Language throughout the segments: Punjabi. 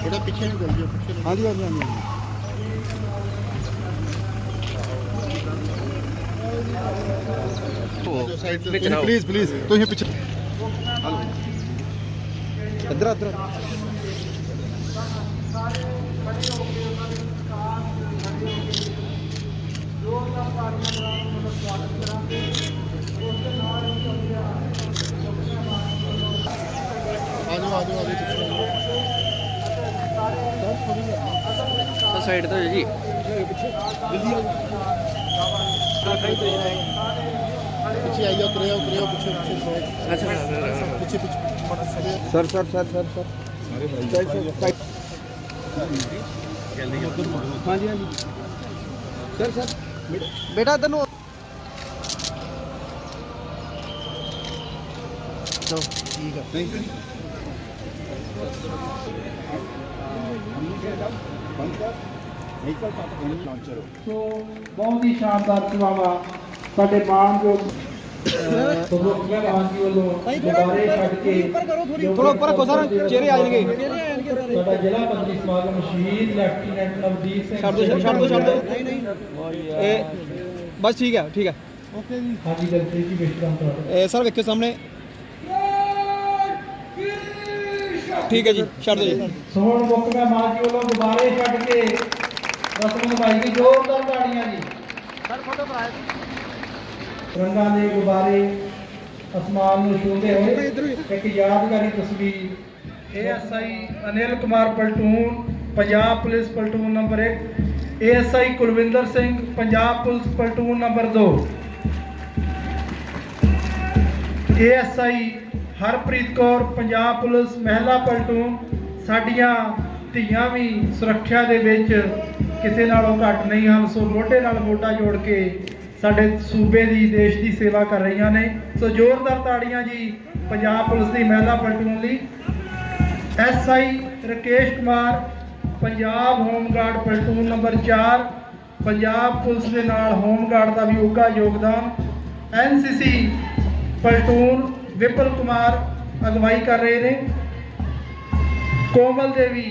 ਥੋੜਾ ਪਿੱਛੇ ਨੂੰ ਚੱਲ ਜਿਓ ਪਿੱਛੇ ਨੂੰ ਹਾਂਜੀ ਹਾਂਜੀ ਹਾਂਜੀ ਸਾਈਡ ਤੇ ਤੁਸੀਂ ਪਲੀਜ਼ ਪਲੀਜ਼ ਤੁਸੀਂ ਪਿੱਛੇ ਇੱਧਰ ਇੱਧਰ ਆ ਜਾਓ ਆ ਜਾਓ ਆ ਜਾਓ ਸਰ ਸਾਈਡ ਤੋਂ ਜੀ। ਪਿੱਛੇ ਆਈਓ ਉਤਰਿਓ ਉਤਰਿਓ ਪਿੱਛੇ ਪਿੱਛੇ ਅੱਛਾ ਪਿੱਛੇ ਪਿੱਛੇ। Sir sir sir sir sir. ਹਾਂਜੀ ਹਾਂਜੀ। Sir sir. ਬੇਟਾ ਇੱਧਰ ਨੂੰ ਠੀਕ ਆ। ਥੈਂਕ ਯੂ ਬਹੁਤ ਹੀ ਸ਼ਾਨਦਾਰ ਸੇਵਾਵਾਂ ਸਾਡੇ ਮਾਣਯੋਗ ਸੁਭੋਗਿਆ ਮਾਨ ਜੀ ਵੱਲੋਂ ਗੁਬਾਰੇ ਛੱਡ ਕੇ ਥੋੜਾ ਉੱਪਰ ਰੱਖੋ ਸਰ ਚਿਹਰੇ ਆ ਜਾਣਗੇ ਸਾਡਾ ਜ਼ਿਲ੍ਹਾ ਪੱਧਰੀ ਸਮਾਗਮ ਸ਼ਹੀਦ ਲੈਫਟੀਨੈਂਟ ਨਵਦੀਪ ਸਿੰਘ ਛੱਡ ਦੋ ਛੱਡ ਦੋ ਛੱਡ ਦੋ ਇਹ ਬਸ ਠੀਕ ਹੈ ਠੀਕ ਹੈ ਹਾਂਜੀ ਦਲਜੀਤ ਜੀ ਵਿਸ਼ਰਾਮ ਤੁਹਾਡਾ ਇਹ ਸਰ ਵੇਖੋ ਸਾਹਮਣੇ ਠੀਕ ਹੈ ਜੀ ਛੱਡ ਦਿਓ ਜੀ ਸੋਹਣ ਮੁਕਮਾ ਮਾਨ ਜੀ ਵੱਲੋਂ ਗੁਬਾਰੇ ਛੱਡ ਕੇ ਰਸਮ ਨਿਭਾਈ ਗਈ ਜ਼ੋਰਦਾਰ ਤਾੜੀਆਂ ਜੀ। ਰੰਗਾਂ ਦੇ ਗੁਬਾਰੇ ਅਸਮਾਨ ਨੂੰ ਛੂਹਦੇ ਹੋਏ ਇੱਕ ਯਾਦਗਾਰੀ ਤਸਵੀਰ। ASI Anil Kumar platoon Punjab police platoon number 1 ASI Kulwinder Singh Punjab police platoon number 2 ASI Harpreet Kaur Punjab police ਮਹਿਲਾ ਪਲਟੂਨ, ਸਾਡੀਆਂ ਧੀਆਂ ਵੀ ਸੁਰੱਖਿਆ ਦੇ ਵਿੱਚ ਕਿਸੇ ਨਾਲੋਂ ਘੱਟ ਨਹੀਂ ਹਨ, ਸੋ ਮੋਢੇ ਨਾਲ ਮੋਢਾ ਜੋੜ ਕੇ ਸਾਡੇ ਸੂਬੇ ਦੀ, ਦੇਸ਼ ਦੀ ਸੇਵਾ ਕਰ ਰਹੀਆਂ ਨੇ। ਸੋ ਜ਼ੋਰਦਾਰ ਤਾੜੀਆਂ ਜੀ ਪੰਜਾਬ ਪੁਲਿਸ ਦੀ ਮਹਿਲਾ ਪਲਟੂਨ ਲਈ। SI Rakesh Kumar, Punjab home guard platoon number 4 Punjab police ਦੇ ਨਾਲ ਹੋਮਗਾਰਡ ਦਾ ਵੀ ਉੱਘਾ ਯੋਗਦਾਨ। ਐਨਸੀਸੀ ਪਲਟੂਨ ਵਿਪਲ ਕੁਮਾਰ ਅਗਵਾਈ ਕਰ ਰਹੇ ਨੇ। ਕੋਮਲ ਦੇਵੀ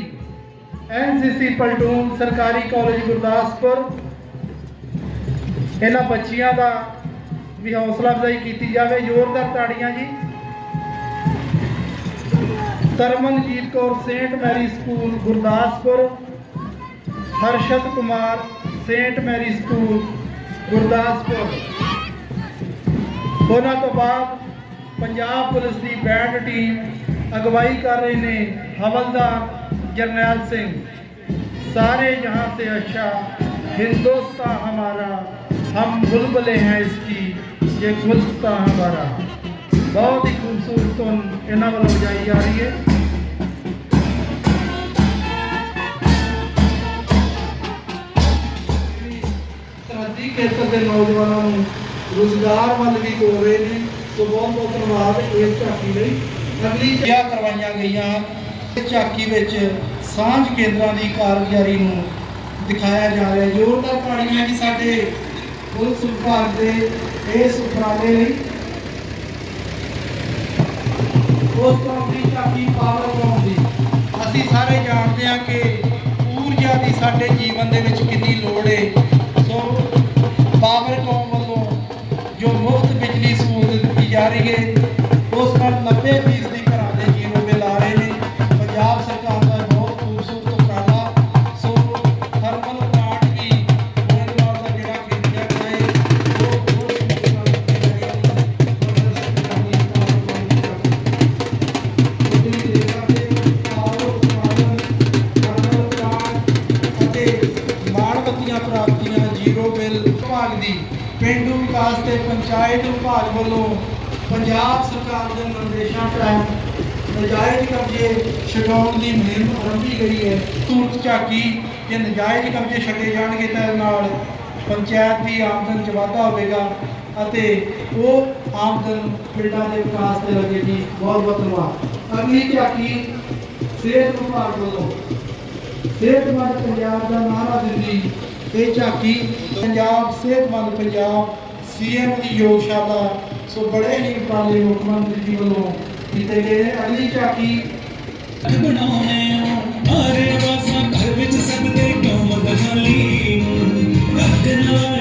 ਐਨਸੀਸੀ ਪਲਟੂਨ, ਸਰਕਾਰੀ ਕਾਲਜ ਗੁਰਦਾਸਪੁਰ। ਇਹਨਾਂ ਬੱਚੀਆਂ ਦਾ ਵੀ ਹੌਸਲਾ ਅਫਜ਼ਾਈ ਕੀਤੀ ਜਾਵੇ। ਜ਼ੋਰਦਾਰ ਤਾੜੀਆਂ ਜੀ। Tarmanjit Kaur, Saint Mary school, Gurdaspur. Harshad Kumar, Saint Mary school, Gurdaspur. ਉਹਨਾਂ ਤੋਂ ਬਾਅਦ ਪੰਜਾਬ ਪੁਲਿਸ ਦੀ ਬੈਂਡ ਟੀਮ ਅਗਵਾਈ ਕਰ ਰਹੇ ਨੇ ਹਵਲਦਾਰ ਜਰਨੈਲ ਸਿੰਘ सारे जहां से अच्छा हिंदुस्तान हमारा हम बुलबुले हैं इसकी ये गुलस्तान हमारा बहुत ही खूबसूरत धुन ਇਹਨਾਂ ਵੱਲੋਂ ਵਜਾਈ ਜਾ ਰਹੀ ਹੈ ਸਰਹੱਦੀ ਖੇਤਰ ਦੇ ਨੌਜਵਾਨਾਂ ਨੂੰ ਰੋਜ਼ਗਾਰ ਵੱਲ ਵੀ ਤੋਰ ਰਹੇ ਨੇ ਸੋ ਬਹੁਤ ਬਹੁਤ ਧੰਨਵਾਦ ਇਸ ਝਾਕੀ ਲਈ। ਅਗਲੀ ਕਿਆ ਕਰਵਾਈਆਂ ਗਈਆਂ? ਇਸ ਝਾਕੀ ਵਿੱਚ ਸਾਂਝ ਕੇਂਦਰਾਂ ਦੀ ਕਾਰਗੁਜ਼ਾਰੀ ਨੂੰ ਦਿਖਾਇਆ ਜਾ ਰਿਹਾ ਜ਼ੋਰਦਾਰ ਤਾੜੀਆਂ ਜੀ ਸਾਡੇ ਪੁਲਿਸ ਵਿਭਾਗ ਦੇ ਇਸ ਉਪਰਾਲੇ ਲਈ। ਉਸ ਤੋਂ ਆਪਣੀ ਝਾਕੀ ਪਾਵਰ ਕੌਮ ਅਸੀਂ ਸਾਰੇ ਜਾਣਦੇ ਹਾਂ ਕਿ ਊਰਜਾ ਦੀ ਸਾਡੇ ਜੀਵਨ ਦੇ ਵਿੱਚ ਕਿੰਨੀ ਲੋੜ ਹੈ 90 ਫੀਸਦੀ ਘਰਾਂ ਦੇ ਜੀਰੋ ਬਿੱਲ ਆ ਰਹੇ ਨੇ ਪੰਜਾਬ ਸਰਕਾਰ ਦਾ ਬਹੁਤ ਖੂਬਸੂਰਤ ਉਪਰਾਲਾ ਸੋ ਥਰਮਲ ਪਲਾਂਟ ਵੀ ਗੋਇੰਦਵਾਲ ਦਾ ਜਿਹੜਾ ਖਰੀਦਿਆ ਗਿਆ ਉਹ ਬਹੁਤ ਪ੍ਰਾਪਤੀਆਂ ਜ਼ੀਰੋ ਬਿੱਲ ਭਾਗ ਦੀ ਪਿੰਡੂ ਵਿਕਾਸ ਤੇ ਪੰਚਾਇਤ ਵਿਭਾਗ ਵੱਲੋਂ ਪੰਜਾਬ ਸਰਕਾਰ ਦੇ ਨਿਰਦੇਸ਼ਾਂ ਤਹਿਤ ਨਜਾਇਜ਼ ਕਬਜ਼ੇ ਛਡਾਉਣ ਦੀ ਮੁਹਿੰਮ ਆਰੰਭੀ ਗਈ ਹੈ। ਸੂਰਤ ਝਾਕੀ ਜੇ ਨਜਾਇਜ਼ ਕਬਜ਼ੇ ਛੱਡੇ ਜਾਣਗੇ ਤਾਂ ਨਾਲ ਪੰਚਾਇਤ ਦੀ ਆਮਦਨ 'ਚ ਵਾਧਾ ਹੋਵੇਗਾ ਅਤੇ ਉਹ ਆਮਦਨ ਪਿੰਡਾਂ ਦੇ ਵਿਕਾਸ ਦੇ ਤੇ ਲੱਗੇਗੀ ਬਹੁਤ ਬਹੁਤ ਧੰਨਵਾਦ ਅਗਲੀ ਝਾਕੀ ਸਿਹਤ ਵਿਭਾਗ ਵੱਲੋਂ। ਸਿਹਤਮੰਦ ਪੰਜਾਬ ਦਾ ਨਾਰਾ ਦਿੰਦੀ ਇਹ ਝਾਕੀ ਪੰਜਾਬ ਸਿਹਤਮੰਦ ਪੰਜਾਬ ਸੀਐਮ ਦੀ ਯੋਗਸ਼ਾਲਾ ਸੋ ਬੜੇ ਹੀ ਉਪਰਾਲੇ ਮੁੱਖ ਮੰਤਰੀ ਜੀ ਵੱਲੋਂ ਕੀਤੇ ਗਏ ਨੇ। ਅਗਲੀ ਝਾਕੀ ਬਣਾਉਣੇ ਸਾਰੇ ਵਾਸਾਂ, ਘਰ ਵਿੱਚ ਸਦਕੇ ਕਿਉਂ ਮਦਹਾਲੀ ਨੂੰ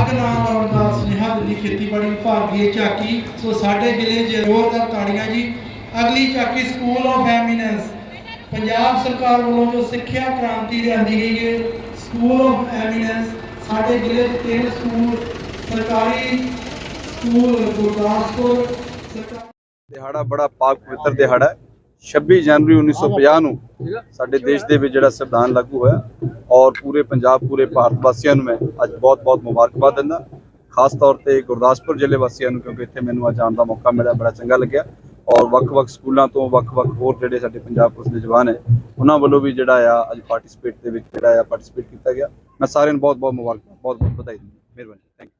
ਅੱਗ ਨਾ ਲਾਉਣ ਸੁਨੇਹਾ ਦਿੱਤੀ ਖੇਤੀਬਾੜੀ ਵਿਭਾਗ ਦੀ ਝਾਕੀ ਸੋ ਸਾਡੇ ਜ਼ਿਲ੍ਹੇ 'ਚ ਜ਼ੋਰਦਾਰ ਤਾੜੀਆਂ ਜੀ। ਅਗਲੀ ਝਾਕੀ ਸਕੂਲ ਆਫ ਐਮੀਨੈਂਸ ਪੰਜਾਬ ਸਰਕਾਰ ਵੱਲੋਂ ਜੋ ਸਿੱਖਿਆ ਕ੍ਰਾਂਤੀ ਲਿਆਂਦੀ ਗਈ ਹੈ ਸਕੂਲ ਆਫ ਐਮੀਨੈਂਸ ਸਾਡੇ ਜ਼ਿਲ੍ਹੇ 'ਚ ਤਿੰਨ ਸਕੂਲ ਸਰਕਾਰੀ ਸਕੂਲ ਗੁਰਦਾਸਪੁਰ ਦਿਹਾੜਾ ਬੜਾ ਪਾਕ ਪਵਿੱਤਰ ਦਿਹਾੜਾ ਹੈ। 26 ਜਨਵਰੀ 1950 ਨੂੰ ਸਾਡੇ ਦੇਸ਼ ਦੇ ਵਿੱਚ ਜਿਹੜਾ ਸੰਵਿਧਾਨ ਲਾਗੂ ਹੋਇਆ ਔਰ ਪੂਰੇ ਪੰਜਾਬ, ਪੂਰੇ ਭਾਰਤ ਵਾਸੀਆਂ ਨੂੰ ਮੈਂ ਅੱਜ ਬਹੁਤ-ਬਹੁਤ ਮੁਬਾਰਕਬਾਦ ਦਿੰਦਾ। ਖਾਸ ਤੌਰ ਤੇ ਗੁਰਦਾਸਪੁਰ ਜ਼ਿਲ੍ਹੇ ਵਾਸੀਆਂ ਨੂੰ ਕਿਉਂਕਿ ਇੱਥੇ ਮੈਨੂੰ ਅੱਜ ਆਉਣ ਦਾ ਮੌਕਾ ਮਿਲਿਆ, ਬੜਾ ਚੰਗਾ ਲੱਗਿਆ। ਔਰ ਵੱਖ-ਵੱਖ ਸਕੂਲਾਂ ਤੋਂ ਵੱਖ-ਵੱਖ ਹੋਰ ਜਿਹੜੇ ਸਾਡੇ ਪੰਜਾਬ ਪੁਲਿਸ ਦੇ ਜਵਾਨ ਹੈ, ਉਹਨਾਂ ਵੱਲੋਂ ਵੀ ਜਿਹੜਾ ਆ ਅੱਜ ਪਾਰਟਿਸਿਪੇਟ ਦੇ ਵਿੱਚ ਜਿਹੜਾ ਆ ਪਾਰਟਿਸਿਪੇਟ ਕੀਤਾ ਗਿਆ। ਮੈਂ ਸਾਰਿਆਂ ਨੂੰ ਬਹੁਤ-ਬਹੁਤ ਮੁਬਾਰਕਬਾਦ ਬਹੁਤ-ਬਹੁਤ ਵਧਾਈ ਦਿੰਦਾ। ਮਿਹਰਬਾਨੀ ਥੈਂਕ ਯੂ